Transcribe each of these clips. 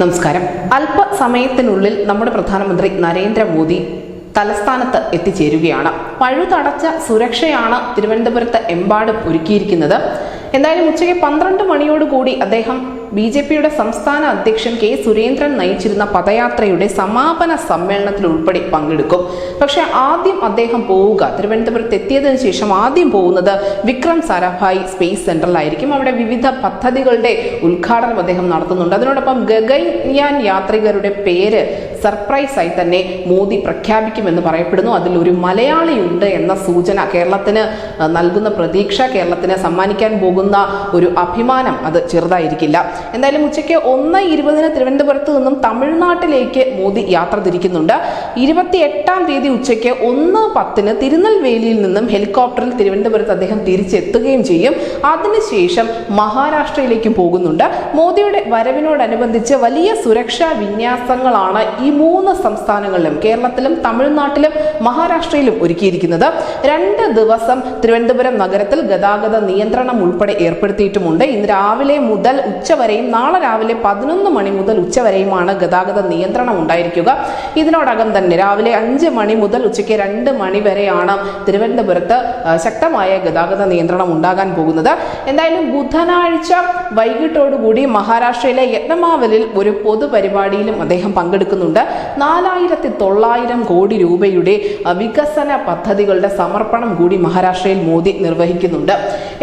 നമസ്കാരം. അല്പസമയത്തിനുള്ളിൽ നമ്മുടെ പ്രധാനമന്ത്രി നരേന്ദ്രമോദി തലസ്ഥാനത്ത് എത്തിച്ചേരുകയാണ്. പഴുതടച്ച സുരക്ഷയാണ് തിരുവനന്തപുരത്ത് എമ്പാടും ഒരുക്കിയിരിക്കുന്നത്. എന്തായാലും ഉച്ചയ്ക്ക് പന്ത്രണ്ട് മണിയോടുകൂടി അദ്ദേഹം ബി ജെ പിയുടെ സംസ്ഥാന അധ്യക്ഷൻ കെ സുരേന്ദ്രൻ നയിച്ചിരുന്ന പദയാത്രയുടെ സമാപന സമ്മേളനത്തിൽ ഉൾപ്പെടെ പങ്കെടുക്കും. പക്ഷേ ആദ്യം അദ്ദേഹം പോവുക. തിരുവനന്തപുരത്ത് എത്തിയതിനു ശേഷം ആദ്യം പോകുന്നത് വിക്രം സാരാഭായ് സ്പേസ് സെന്ററിലായിരിക്കും. അവിടെ വിവിധ പദ്ധതികളുടെ ഉദ്ഘാടനം അദ്ദേഹം നടത്തുന്നുണ്ട്. അതിനോടൊപ്പം ഗഗൻയാൻ യാത്രികരുടെ പേര് സർപ്രൈസ് ആയി തന്നെ മോദി പ്രഖ്യാപിക്കുമെന്ന് പറയപ്പെടുന്നു. അതിൽ ഒരു മലയാളിയുണ്ട് എന്ന സൂചന കേരളത്തിന് നൽകുന്ന പ്രതീക്ഷ കേരളത്തിന് സമ്മാനിക്കാൻ പോകുന്ന ഒരു അഭിമാനം അത് ചെറുതായിരിക്കില്ല. എന്തായാലും ഉച്ചയ്ക്ക് ഒന്ന് ഇരുപതിന് തിരുവനന്തപുരത്ത് നിന്നും തമിഴ്നാട്ടിലേക്ക് മോദി യാത്ര തിരിക്കുന്നുണ്ട്. ഇരുപത്തി എട്ടാം തീയതി ഉച്ചയ്ക്ക് ഒന്ന് പത്തിന് തിരുനെൽവേലിയിൽ നിന്നും ഹെലികോപ്റ്ററിൽ തിരുവനന്തപുരത്ത് അദ്ദേഹം തിരിച്ചെത്തുകയും ചെയ്യും. അതിനുശേഷം മഹാരാഷ്ട്രയിലേക്കും പോകുന്നുണ്ട്. മോദിയുടെ വരവിനോടനുബന്ധിച്ച് വലിയ സുരക്ഷാ വിന്യാസങ്ങളാണ് ഈ മൂന്ന് സംസ്ഥാനങ്ങളിലും കേരളത്തിലും തമിഴ്നാട്ടിലും മഹാരാഷ്ട്രയിലും ഒരുക്കിയിരിക്കുന്നത്. രണ്ട് ദിവസം തിരുവനന്തപുരം നഗരത്തിൽ ഗതാഗത നിയന്ത്രണം ഉൾപ്പെടെ ഏർപ്പെടുത്തിയിട്ടുമുണ്ട്. ഇന്ന് രാവിലെ മുതൽ ഉച്ചവരെയും നാളെ രാവിലെ പതിനൊന്ന് മണി മുതൽ ഉച്ചവരെയുമാണ് ഗതാഗത നിയന്ത്രണം ഉണ്ടായിരിക്കുക. ഇതിനോടകം തന്നെ രാവിലെ അഞ്ച് മണി മുതൽ ഉച്ചയ്ക്ക് രണ്ട് മണി വരെയാണ് തിരുവനന്തപുരത്ത് ശക്തമായ ഗതാഗത നിയന്ത്രണം ഉണ്ടാകാൻ പോകുന്നത്. എന്തായാലും ബുധനാഴ്ച വൈകിട്ടോടുകൂടി മഹാരാഷ്ട്രയിലെ യത്നമാവലിൽ ഒരു പൊതുപരിപാടിയിലും അദ്ദേഹം പങ്കെടുക്കുന്നുണ്ട്. നാലായിരത്തി തൊള്ളായിരം കോടി രൂപയുടെ വികസന പദ്ധതികളുടെ സമർപ്പണം കൂടി മഹാരാഷ്ട്രയിൽ മോദി നിർവഹിക്കുന്നുണ്ട്.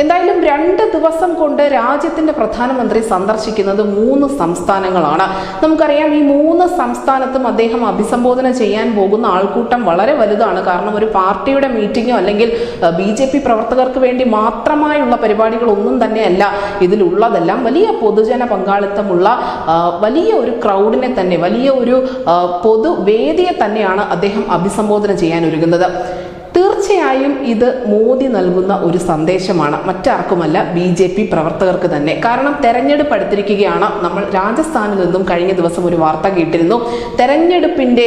എന്തായാലും രണ്ട് ദിവസം കൊണ്ട് രാജ്യത്തിന്റെ പ്രധാനമന്ത്രി സന്ദർശിക്കുന്നത് മൂന്ന് സംസ്ഥാനങ്ങളാണ്. നമുക്കറിയാം ഈ മൂന്ന് സംസ്ഥാനത്തും അദ്ദേഹം അഭിസംബോധന ചെയ്യാൻ പോകുന്ന ആൾക്കൂട്ടം വളരെ വലുതാണ്. കാരണം ഒരു പാർട്ടിയുടെ മീറ്റിങ്ങോ അല്ലെങ്കിൽ ബി ജെ പി പ്രവർത്തകർക്ക് വേണ്ടി മാത്രമായുള്ള പരിപാടികളൊന്നും തന്നെയല്ല ഇതിലുള്ളതെല്ലാം. വലിയ പൊതുജന പങ്കാളിത്തമുള്ള വലിയ ഒരു ക്രൗഡിനെ തന്നെ വലിയ ഒരു പൊതുവേദിയെ തന്നെയാണ് അദ്ദേഹം അഭിസംബോധന ചെയ്യാൻ ഒരുങ്ങുന്നത്. തീർച്ചയായും ഇത് മോദി നൽകുന്ന ഒരു സന്ദേശമാണ്. മറ്റാർക്കുമല്ല ബി ജെ പി പ്രവർത്തകർക്ക് തന്നെ. കാരണം തെരഞ്ഞെടുപ്പ് അടുത്തിരിക്കുകയാണ്. നമ്മൾ രാജസ്ഥാനിൽ നിന്നും കഴിഞ്ഞ ദിവസം ഒരു വാർത്ത കേട്ടിരുന്നു. തെരഞ്ഞെടുപ്പിന്റെ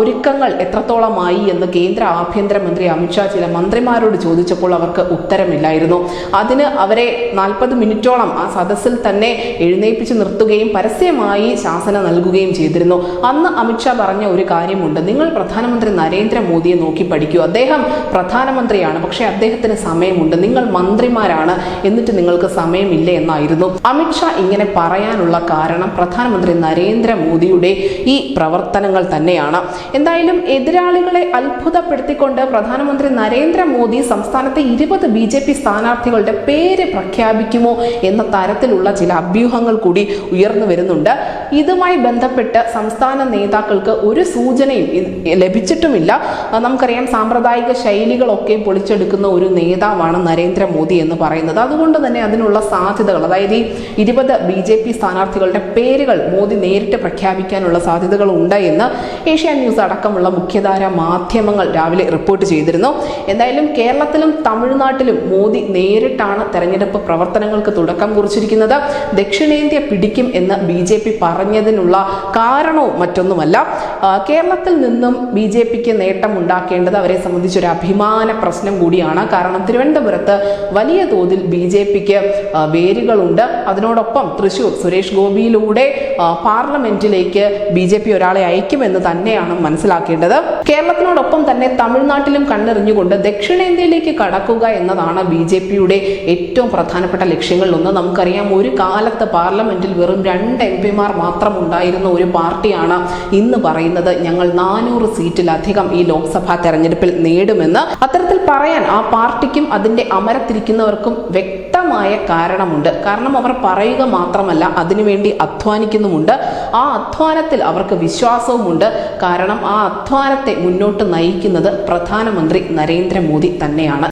ഒരുക്കങ്ങൾ എത്രത്തോളമായി എന്ന് കേന്ദ്ര ആഭ്യന്തരമന്ത്രി അമിത്ഷാ ചില മന്ത്രിമാരോട് ചോദിച്ചപ്പോൾ അവർക്ക് ഉത്തരമില്ലായിരുന്നു. അതിന് അവരെ നാൽപ്പത് മിനിറ്റോളം ആ സദസ്സിൽ തന്നെ എഴുന്നേൽപ്പിച്ച് നിർത്തുകയും പരസ്യമായി ശാസന നൽകുകയും ചെയ്തിരുന്നു. അന്ന് അമിത്ഷാ പറഞ്ഞ ഒരു കാര്യമുണ്ട്. നിങ്ങൾ പ്രധാനമന്ത്രി നരേന്ദ്രമോദിയെ നോക്കി പഠിക്കൂ. അദ്ദേഹം പ്രധാനമന്ത്രിയാണ്. പക്ഷേ അദ്ദേഹത്തിന് സമയമുണ്ട്. നിങ്ങൾ മന്ത്രിമാരാണ് എന്നിട്ട് നിങ്ങൾക്ക് സമയമില്ല എന്നായിരുന്നു. അമിത്ഷാ ഇങ്ങനെ പറയാനുള്ള കാരണം പ്രധാനമന്ത്രി നരേന്ദ്രമോദിയുടെ ഈ പ്രവർത്തനങ്ങൾ തന്നെയാണ്. എന്തായാലും എതിരാളികളെ അത്ഭുതപ്പെടുത്തിക്കൊണ്ട് പ്രധാനമന്ത്രി നരേന്ദ്രമോദി സംസ്ഥാനത്തെ ഇരുപത് ബി ജെ പി സ്ഥാനാർത്ഥികളുടെ പേര് പ്രഖ്യാപിക്കുമോ എന്ന തരത്തിലുള്ള ചില അഭ്യൂഹങ്ങൾ കൂടി ഉയർന്നു വരുന്നുണ്ട്. ഇതുമായി ബന്ധപ്പെട്ട് സംസ്ഥാന നേതാക്കൾക്ക് ഒരു സൂചനയും ലഭിച്ചിട്ടുമില്ല. നമുക്കറിയാം സാമ്പ്രദായിക ശൈലികളൊക്കെ പൊളിച്ചെടുക്കുന്ന ഒരു നേതാവാണ് നരേന്ദ്രമോദി എന്ന് പറയുന്നത്. അതുകൊണ്ട് തന്നെ അതിനുള്ള സാധ്യതകൾ അതായത് ഈ ഇരുപത് ബി ജെ പി സ്ഥാനാർത്ഥികളുടെ പേരുകൾ മോദി നേരിട്ട് പ്രഖ്യാപിക്കാനുള്ള സാധ്യതകൾ ഉണ്ട് എന്ന് ഏഷ്യ ന്യൂസ് അടക്കമുള്ള മുഖ്യധാര മാധ്യമങ്ങൾ രാവിലെ റിപ്പോർട്ട് ചെയ്തിരുന്നു. എന്തായാലും കേരളത്തിലും തമിഴ്നാട്ടിലും മോദി നേരിട്ടാണ് തെരഞ്ഞെടുപ്പ് പ്രവർത്തനങ്ങൾക്ക് തുടക്കം കുറിച്ചിരിക്കുന്നത്. ദക്ഷിണേന്ത്യ പിടിക്കും എന്ന് ബി ജെ പി പറഞ്ഞതിനുള്ള കാരണവും മറ്റൊന്നുമല്ല. കേരളത്തിൽ നിന്നും ബി ജെ പിക്ക് നേട്ടം ഉണ്ടാക്കേണ്ടത് അവരെ സംബന്ധിച്ചൊരു അഭിമാന പ്രശ്നം കൂടിയാണ്. കാരണം തിരുവനന്തപുരത്ത് വലിയ തോതിൽ ബി ജെ പിക്ക് വേരുകളുണ്ട്. അതിനോടൊപ്പം തൃശൂർ സുരേഷ് ഗോപിയിലൂടെ പാർലമെന്റിലേക്ക് ബി ജെ പി ഒരാളെ അയക്കുമെന്ന് തന്നെയാണ് മനസ്സിലാക്കേണ്ടത്. കേരളത്തിനോടൊപ്പം തന്നെ തമിഴ്നാട്ടിലും കണ്ണെറിഞ്ഞുകൊണ്ട് ദക്ഷിണേന്ത്യയിലേക്ക് കടക്കുക എന്നതാണ് ബി ജെ പിയുടെ ഏറ്റവും പ്രധാനപ്പെട്ട ലക്ഷ്യങ്ങളിലൊന്ന്. നമുക്കറിയാം ഒരു കാലത്ത് പാർലമെന്റിൽ വെറും രണ്ട് എം പിമാർ മാത്രം ഉണ്ടായിരുന്ന ഒരു പാർട്ടിയാണ് ഇന്ന് പറയുന്നത് ഞങ്ങൾ നാനൂറ് സീറ്റിലധികം ഈ ലോക്സഭാ തെരഞ്ഞെടുപ്പിൽ നേടുമെന്ന്. അത്തരത്തിൽ പറയാൻ ആ പാർട്ടിക്കും അതിന്റെ അമരത്തിരിക്കുന്നവർക്കും വ്യക്തമായ കാരണമുണ്ട്. കാരണം അവർ പറയുക മാത്രമല്ല അതിനുവേണ്ടി അധ്വാനിക്കുന്നുമുണ്ട്. ആ അധ്വാനത്തിൽ അവർക്ക് വിശ്വാസവുമുണ്ട്. കാരണം ആ അധ്വാനത്തെ മുന്നോട്ട് നയിക്കുന്നത് പ്രധാനമന്ത്രി നരേന്ദ്രമോദി തന്നെയാണ്.